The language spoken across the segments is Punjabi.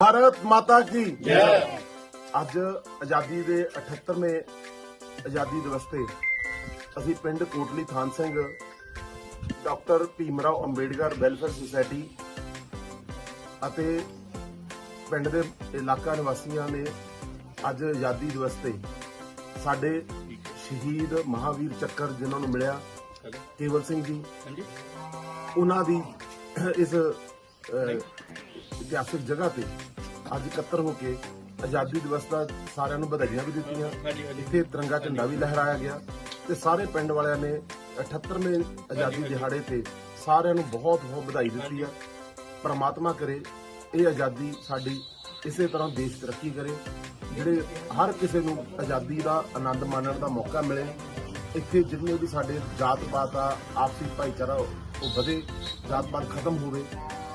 ਭਾਰਤ ਮਾਤਾ ਕੀ? ਜੈ। ਅੱਜ ਆਜ਼ਾਦੀ ਦੇ 78ਵੇਂ ਆਜ਼ਾਦੀ ਦਿਵਸ ਤੇ ਅਸੀਂ ਪਿੰਡ Kotli Than Singh doctor Bhimrao Ambedkar welfare society ਅਤੇ ਪਿੰਡ ਦੇ ਇਲਾਕਾ ਨਿਵਾਸੀਆਂ ਨੇ ਅੱਜ ਆਜ਼ਾਦੀ ਦਿਵਸ ਤੇ ਸਾਡੇ ਸ਼ਹੀਦ ਮਹਾਵੀਰ ਚੱਕਰ ਜਿਨ੍ਹਾਂ ਨੂੰ ਮਿਲਿਆ ਕੇਵਲ ਸਿੰਘ ਜੀ। ਉਹਨਾਂ ਦੀ ਇਸ ਇਤਿਹਾਸਿਕ ਜਗ੍ਹਾ ਤੇ ਅੱਜ ਇਕੱਤਰ ਹੋ ਕੇ ਆਜ਼ਾਦੀ ਦਿਵਸ ਦਾ ਸਾਰਿਆਂ ਨੂੰ ਵਧਾਈਆਂ ਵੀ ਦਿੱਤੀਆਂ। ਇੱਥੇ ਤਿਰੰਗਾ ਝੰਡਾ ਵੀ ਲਹਿਰਾਇਆ ਗਿਆ ਤੇ ਸਾਰੇ ਪਿੰਡ ਵਾਲਿਆਂ ਨੇ 78ਵੇਂ ਆਜ਼ਾਦੀ ਦਿਹਾੜੇ ਤੇ ਸਾਰਿਆਂ ਨੂੰ ਬਹੁਤ ਬਹੁਤ ਵਧਾਈ ਦਿੱਤੀ ਆ। ਪ੍ਰਮਾਤਮਾ ਕਰੇ ਇਹ ਆਜ਼ਾਦੀ ਸਾਡੀ ਇਸੇ ਤਰ੍ਹਾਂ ਦੇਸ਼ ਤਰੱਕੀ ਕਰੇ ਜਿਹੜੇ ਹਰ ਕਿਸੇ ਨੂੰ ਆਜ਼ਾਦੀ ਦਾ ਆਨੰਦ ਮਾਣਨ ਦਾ ਮੌਕਾ ਮਿਲੇ ਇੱਥੇ ਜਿੰਨੇ ਵੀ ਸਾਡੇ ਜਾਤ ਪਾਤ ਆ ਆਪਸੀ ਭਾਈਚਾਰਾ ਉਹ ਵਧੇ ਜਾਤ ਪਾਤ ਖਤਮ ਹੋਵੇ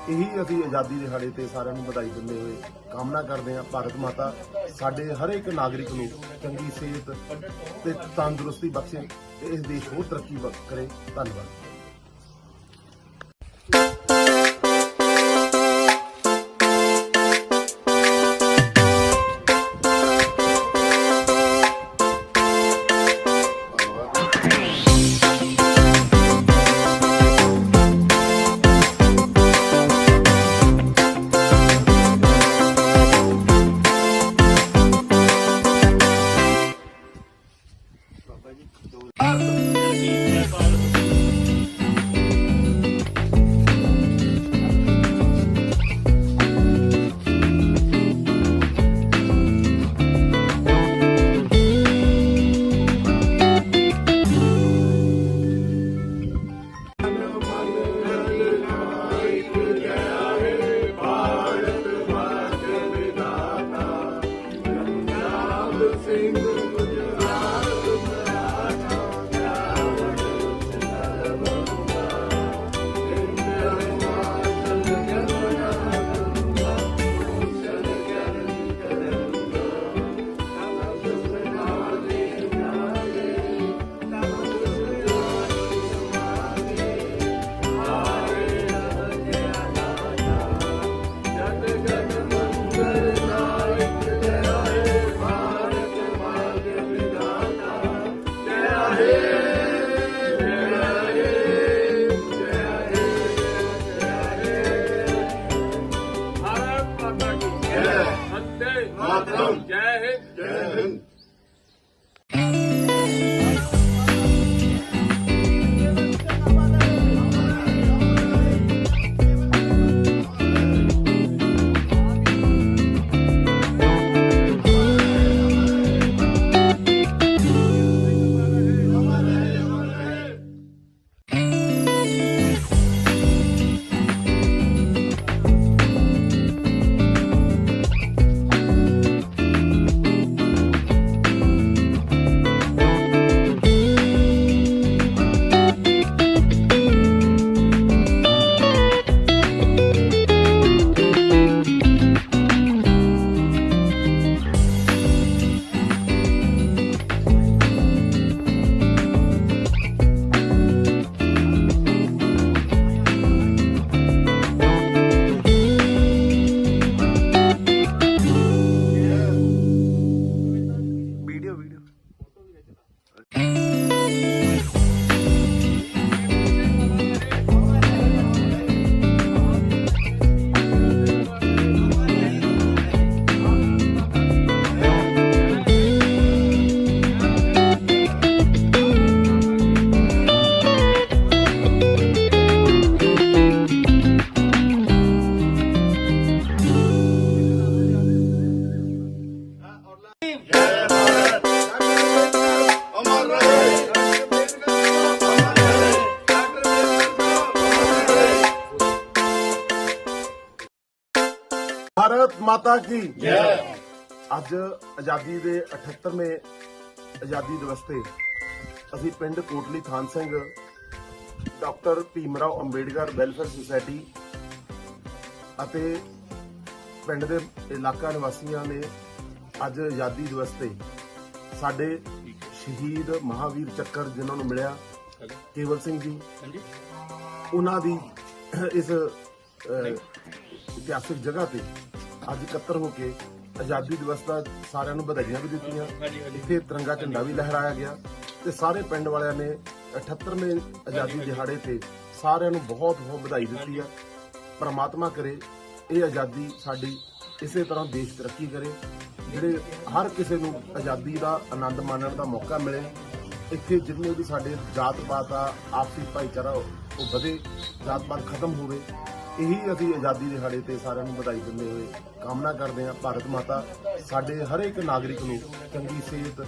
ਇਹੀ ਅਸੀਂ ਆਜ਼ਾਦੀ ਦਿਹਾੜੇ ਤੇ ਸਾਰਿਆਂ ਨੂੰ ਵਧਾਈ ਦਿੰਦੇ ਹੋਏ ਕਾਮਨਾ ਕਰਦੇ ਹਾਂ ਭਾਰਤ ਮਾਤਾ ਸਾਡੇ ਹਰ ਇੱਕ ਨਾਗਰਿਕ ਨੂੰ ਚੰਗੀ ਸਿਹਤ ਤੇ ਤੰਦਰੁਸਤੀ ਬਖਸ਼ੇ ਤੇ ਇਸ ਦੇਸ਼ ਹੋਰ ਤਰੱਕੀ ਕਰੇ। ਧੰਨਵਾਦ। ਭਾਰਤ ਮਾਤਾ ਕੀ ਜੈ ਅੱਜ ਆਜ਼ਾਦੀ ਦੇ 78ਵੇਂ ਆਜ਼ਾਦੀ ਦਿਵਸ ਤੇ ਅਸੀਂ ਪਿੰਡ Kotli Than Singh doctor Bhimrao Ambedkar welfare society ਅਤੇ ਪਿੰਡ ਦੇ ਇਲਾਕਾ ਨਿਵਾਸੀਆਂ ਨੇ ਅੱਜ ਆਜ਼ਾਦੀ ਦਿਵਸ ਤੇ ਸਾਡੇ ਸ਼ਹੀਦ ਮਹਾਵੀਰ ਚੱਕਰ ਜਿਨ੍ਹਾਂ ਨੂੰ ਮਿਲਿਆ ਕੇਵਲ ਸਿੰਘ ਜੀ। ਉਹਨਾਂ ਦੀ ਇਸ ਇਤਿਹਾਸਿਕ ਜਗ੍ਹਾ ਤੇ ਅੱਜ ਇਕੱਤਰ ਹੋ ਕੇ ਆਜ਼ਾਦੀ ਦਿਵਸ ਦਾ ਸਾਰਿਆਂ ਨੂੰ ਵਧਾਈਆਂ ਵੀ ਦਿੱਤੀਆਂ। ਇੱਥੇ ਤਿਰੰਗਾ ਝੰਡਾ ਵੀ ਲਹਿਰਾਇਆ ਗਿਆ ਤੇ ਸਾਰੇ ਪਿੰਡ ਵਾਲਿਆਂ ਨੇ 78ਵੇਂ ਆਜ਼ਾਦੀ ਦਿਹਾੜੇ ਤੇ ਸਾਰਿਆਂ ਨੂੰ ਬਹੁਤ ਬਹੁਤ ਵਧਾਈ ਦਿੱਤੀ ਆ। ਪ੍ਰਮਾਤਮਾ ਕਰੇ ਇਹ ਆਜ਼ਾਦੀ ਸਾਡੀ ਇਸੇ ਤਰ੍ਹਾਂ ਦੇਸ਼ ਤਰੱਕੀ ਕਰੇ। ਜਿਹੜੇ ਹਰ ਕਿਸੇ ਨੂੰ ਆਜ਼ਾਦੀ ਦਾ, ਆਨੰਦ ਮਾਣਨ ਦਾ ਮੌਕਾ ਮਿਲੇ, ਇੱਥੇ ਜਿੰਨੇ ਵੀ ਸਾਡੇ ਜਾਤ ਪਾਤ ਆ, ਆਪਸੀ ਭਾਈਚਾਰਾ ਉਹ ਵਧੇ ਜਾਤ ਪਾਤ ਖਤਮ ਹੋਵੇ, ਇਹੀ ਅਸੀਂ ਆਜ਼ਾਦੀ ਦਿਹਾੜੇ ਤੇ ਸਾਰਿਆਂ ਨੂੰ ਵਧਾਈ ਦਿੰਦੇ ਹੋਏ ਕਾਮਨਾ ਕਰਦੇ ਹਾਂ। ਭਾਰਤ ਮਾਤਾ ਸਾਡੇ ਹਰ ਇੱਕ ਨਾਗਰਿਕ ਨੂੰ ਚੰਗੀ ਸਿਹਤ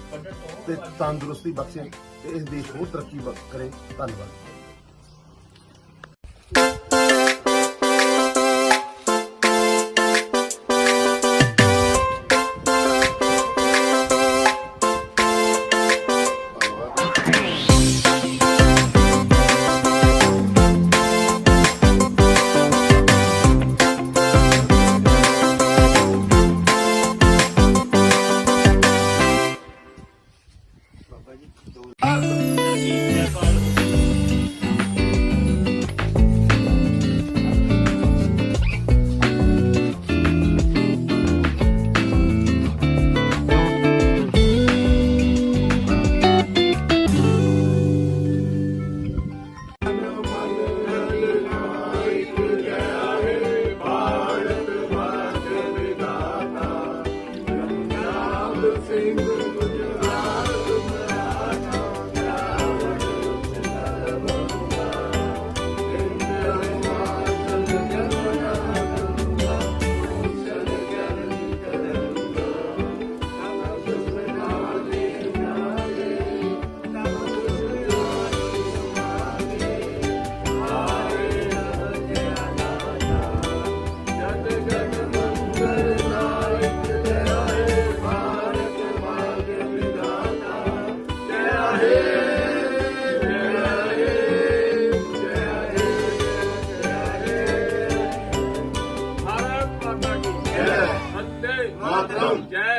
ਤੇ ਤੰਦਰੁਸਤੀ ਬਖਸ਼ੇ ਤੇ ਇਸ ਦੇਸ਼ ਹੋਰ ਤਰੱਕੀ ਕਰੇ। ਧੰਨਵਾਦ।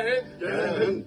जय हिंद जय हिंद